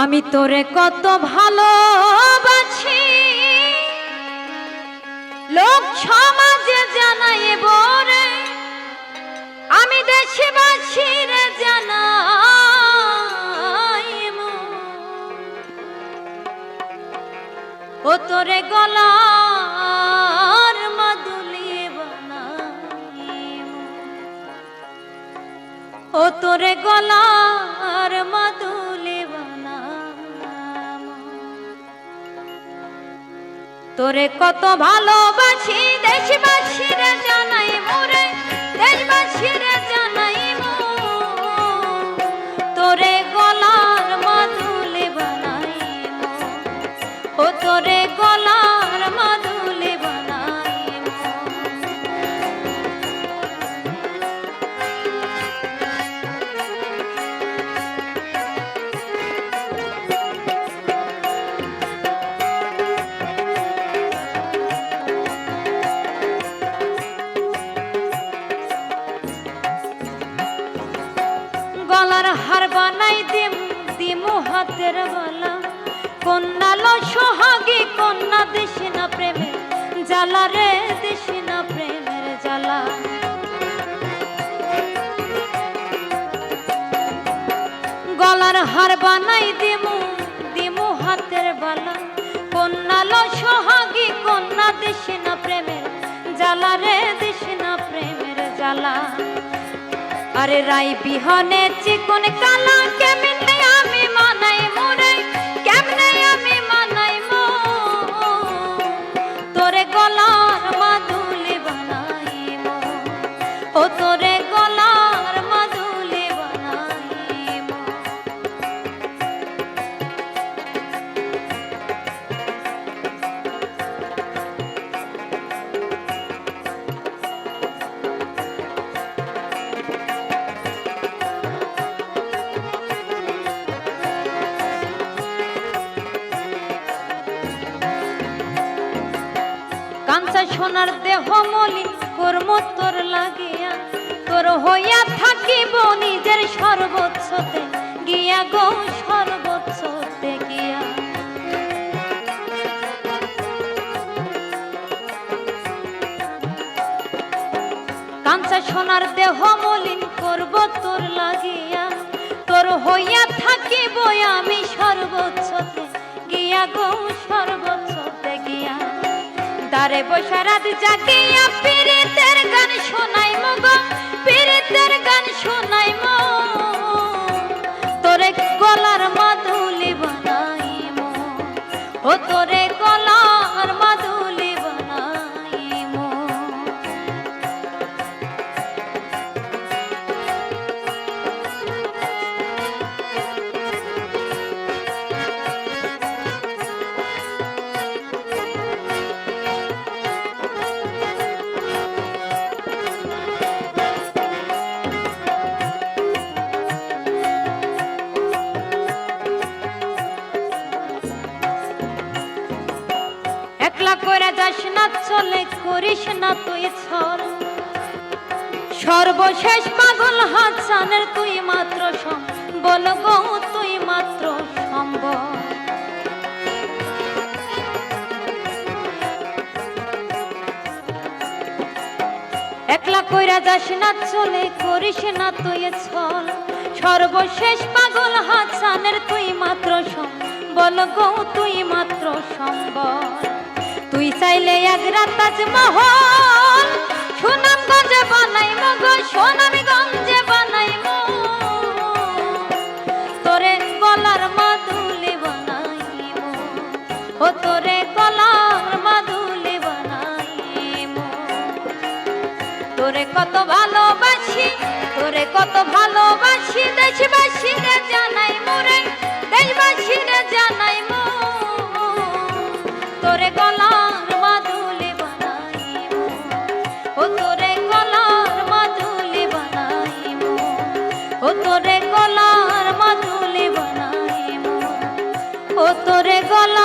আমি তোরে কত ভালোবাসি। লোক সমাজে জানাই বরে আমি দেশবাসী রে জানাই ও তোরে বানাই ও তোরে গলার মাদুলি তোরে কত ভালোবাসি দেশবাসীরা জানাই মোরে গলার হার বানাই দিম, দিমু হাতের বালা কন্যা লো সোহাগী, কন্যা দেশে না প্রেমের জ্বালা রে দেশে না প্রেমের জ্বালা। গলার হার বানাই দিমু দিমু হাতের বালা। কন্যা লো সোহাগী, কন্যা দেশে না প্রেমের জ্বালা রে দেশে না প্রেমের জ্বালা। আরে রাই বিহনে চিকন কালা কেমনে আমি মানাই সোনার দেহ মলিন কর্ম তোর লাগিয়া তোর হইয়া থাকিব নিজের সর্বোচ্চতে। গিয়া গো সর্বোচ্চতে গিয়া। কাঞ্চা সোনার দেহ মলিন করব তোর লাগিয়া তোর হইয়া থাকিব আমি সর্বোচ্চতে। গিয়া গো সর্বোচ্চতে গিয়া দারে বসে রাত জাগিয়া পীড়িতের গান শোনাই মগ পীড়িতের গান শোনাই মো তোরে গলার চলে করিস না তুই ছল। সর্বশেষ পাগল হাসানের তুই মাত্র বল গো, তুই মাত্র সম্ভব একলা কইরা যাস না, চলে করিস না তুই ছল। সর্বশেষ পাগল হাসানের তুই মাত্র সম বল গো, তুই মাত্র সম্বল। তুই চাইলে রাত তাজমহল, সুনামগঞ্জে বানাই মগ সোনামগঞ্জে বানাই তোরে গলার মাদুলি বানাই ও তোরে গলার মাদুলি বানাই তোরে কত ভালোবাসি, তোরে কত ভালোবাসি দেশবাসী রে জানাই মোরে দেশবাসী রে জানাই তোরে গল